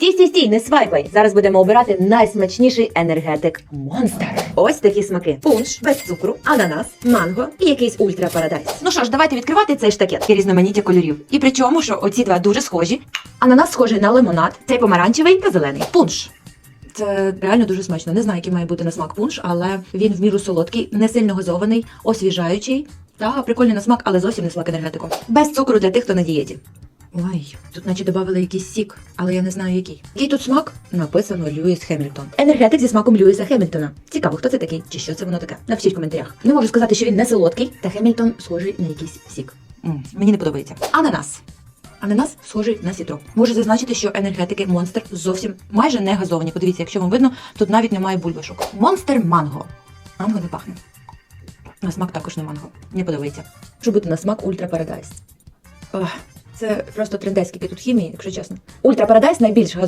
Стій, стій, стій, не свайпай. Зараз будемо обирати найсмачніший енергетик Монстер. Ось такі смаки: пунш без цукру, ананас, манго і якийсь ультра парадайс. Ну що ж, давайте відкривати цей штакет. Є різноманіття кольорів. І причому, що оці два дуже схожі. Ананас схожий на лимонад, цей помаранчевий та зелений. Пунш. Це реально дуже смачно. Не знаю, який має бути на смак пунш, але він в міру солодкий, не сильно газований, освіжаючий та прикольний на смак, але зовсім не смак енергетику. Без цукру для тих, хто на дієті. Ой, тут наче додали якийсь сік, але я не знаю який. Який тут смак? Написано Льюіс Хемільтон. Енергетик зі смаком Льюіса Хемільтона. Цікаво, хто це такий? Чи що це воно таке? Напишіть в коментарях. Не можу сказати, що він не солодкий, та Хемільтон схожий на якийсь сік. м мені не подобається. Ананас. Ананас схожий на сітро. Можу зазначити, що енергетики Монстер зовсім майже не газовані. Подивіться, якщо вам видно, тут навіть немає бульбашок. Монстер манго. Манго не пахне. На смак також не манго. Мені подобається. Що бути на смак Ультра Парадайс. Це просто трендець, скільки тут хімії, якщо чесно. Ультра Парадайс найбільш